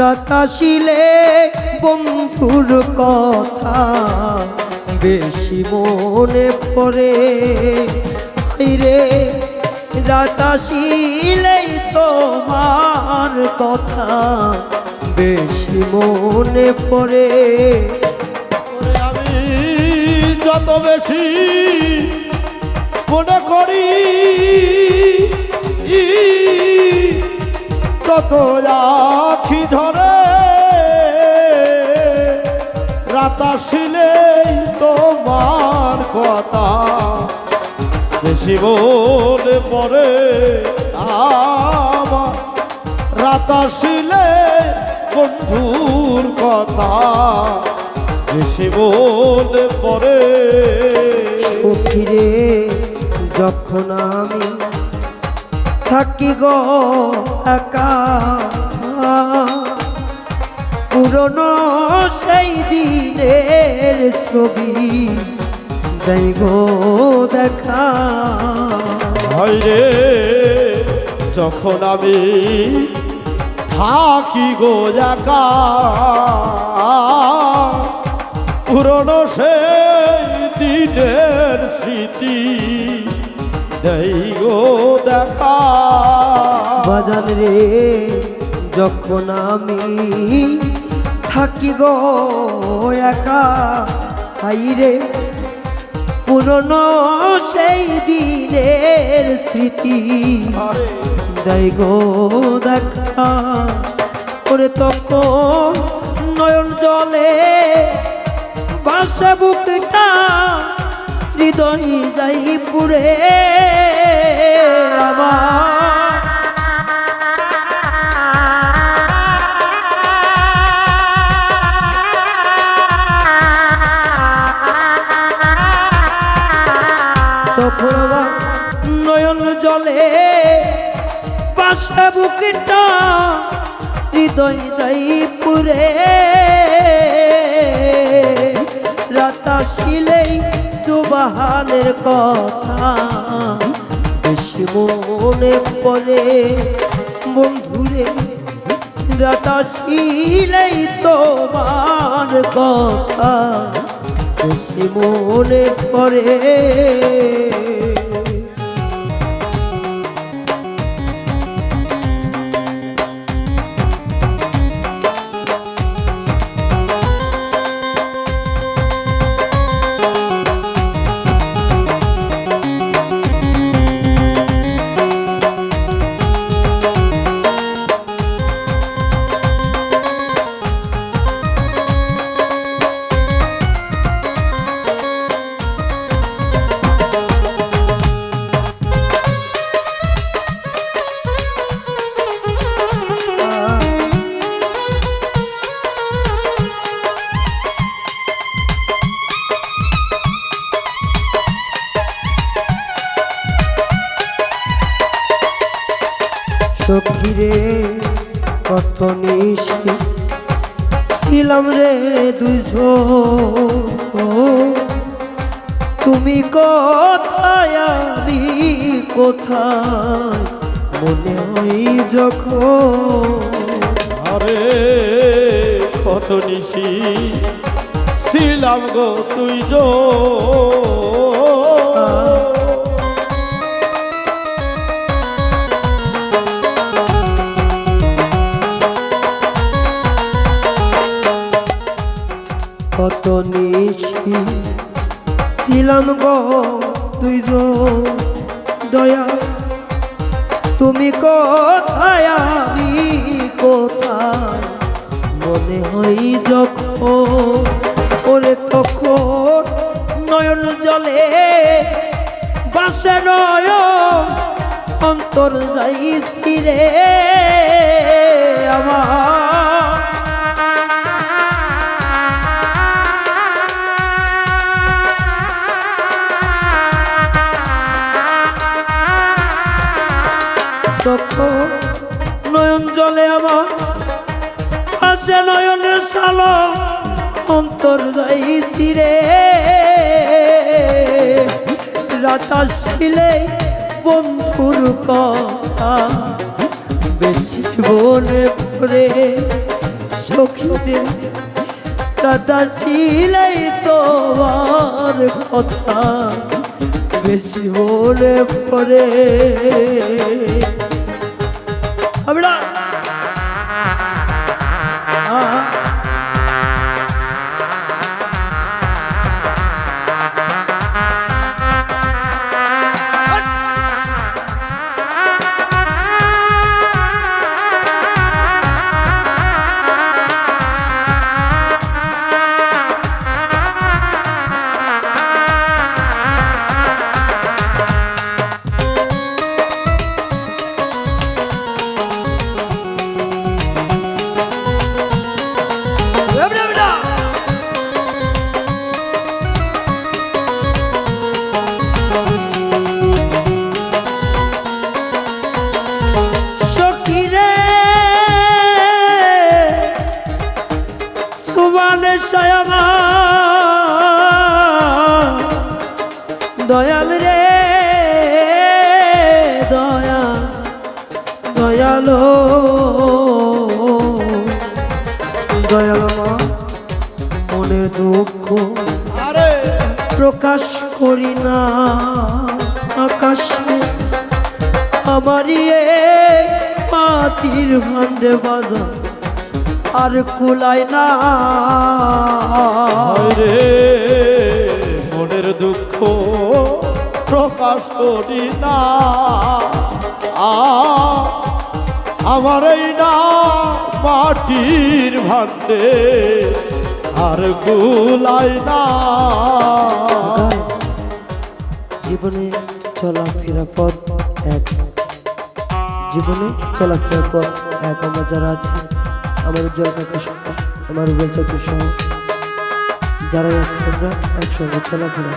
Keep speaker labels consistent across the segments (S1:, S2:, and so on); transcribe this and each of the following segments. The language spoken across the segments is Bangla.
S1: রাতাশিলে বন্ধুর কথা বেশি মনে পড়ে। রে রাতাশিলেই তোমার কথা বেশি মনে পড়ে।
S2: আমি যত বেশি মনে করি তত আখি ধরে রাতাশিলেই তোমার কথা। বেশি মনে পড়ে আমার। রাতাশিলে বন্ধুর কথা। বেশি মনে পড়ে।
S1: ফিরে যখন আমি থাকি গো একা। পুরনো সেই দিনের ছবি দেই গো দেখা।
S2: হয় রে, যখন আমি থাকি গো একা, পুরনো সেই
S1: বাজান রে যখন আমি থাকি গো একা হাই রে পুরনো সেই দিনের স্মৃতি। দেয় গো দেখা করে তখন নয়ন জলে বাসা বুকটা হৃদয় যাই পুরে। বুকটা হৃদয় যাই পুরে রাতা শিলেই দুবাহানের কথা। বেশি মনে পড়ে বন্ধুরে, রাতা শিলেই তোমার কথা। বেশি মনে পড়ে ছিলাম রে দুজন তুমি কোথায়, আমি কোথায়? মনে হয় যখন
S2: আরে, কত নিশি ছিলাম গো তুই যো
S1: দয়া। তুমি কোথায়? আমি কোথায়? মনে হই যখন ওরে তখন নয়ন জলে, বাসে নয় অন্তর যাই স্থিরে রাতা ছিলে বন্ধুর কথা বেশি বনে পড়ে। সখিরে দাদা শিলাই তোমার কথা বেশি হলে পরে আমরা আমারই এই মাটির ভান্ডে বাজা আর কুলায় না।
S2: রে মনের দুঃখ প্রকাশ করি না। আ আমার এই না মাটির ভান্ডে আর গুলাই না।
S1: জীবনে চলাফেরা পথ এক জীবনে চলাফেরা পথ এক আমরা যারা আছি, আমার উজ্জ্বল কাকা সহ আমার উজ্জ্বল চক্র সহ যারাই আছি আমরা একসঙ্গে চলাফেরা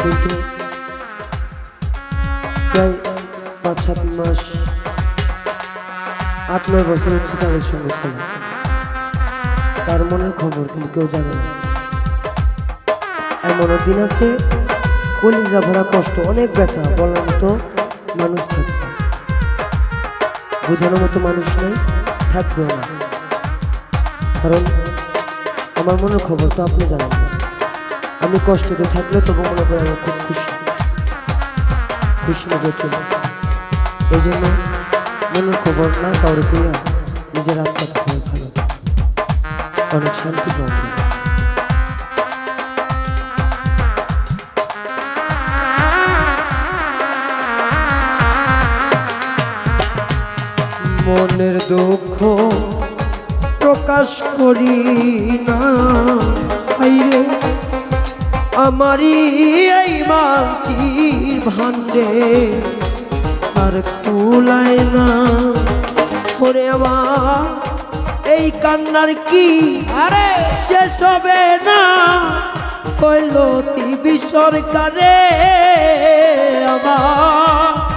S1: কিন্তু প্রায় পাঁচ সাত মাস আট নয় বছর হচ্ছে তাদের সঙ্গে চলা। তার মনের খবর কিন্তু কেউ জানে না। এমন দিন আছে কলিজা ভরা কষ্ট, অনেক ব্যথা, বলার মতো মানুষ থাকবে। বোঝানোর মতো মানুষ নেই, থাকবেও না। কারণ আমার মনের খবর তো আপনি জানেন আমি কষ্টতে থাকলে তবু মনে করি আমি খুব খুশি। খুশি মজা চলে এই জন্য মনের খবর না কাউরে কইয়া নিজের খুবই ভালো। অনেক শান্তি পাওয়া মনের দুঃখ প্রকাশ করি না। আইরে আমারই এই মাটির ভান্ডে আর কুলায় না। করে আমার এই কান্নার কি
S2: আরে।
S1: শেষ হবে না? কইল টিভি সরকারে আমার আমার।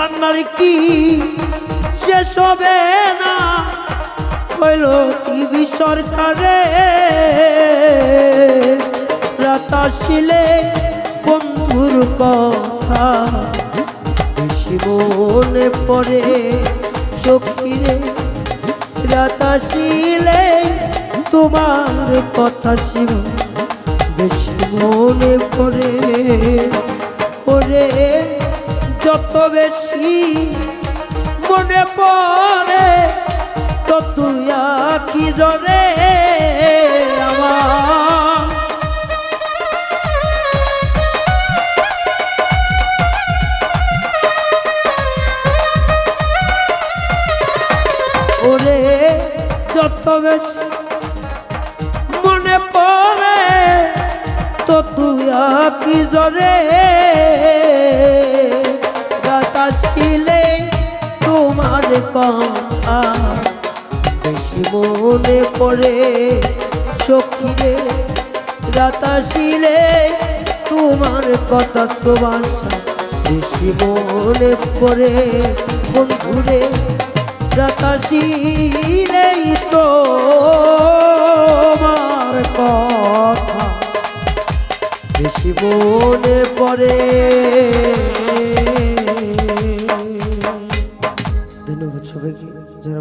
S1: কান্নার কি শেষ হবে না? হইল টিভি সরকারে রাতাশিলে বন্ধুর কথা বেশি মনে পড়ে সখীরে। রাতাশিলে তোমার কথা শিব বেশি মনে পড়ে। ওরে যত বেশি মনে পড়ে তো তুই কি জরে ওরে, যত বেশি মনে পড়ে তো তুই কি জরে বাতাস ছিলে তোমার কথা। বেশি মনে পড়ে সখিরে, রাতাসিলে তোমার কথা তোমার বেশি মনে পড়ে বন্ধুরে, রাতাসিলেই তো কথা। বেশি মনে পড়ে Vicky, Vicky.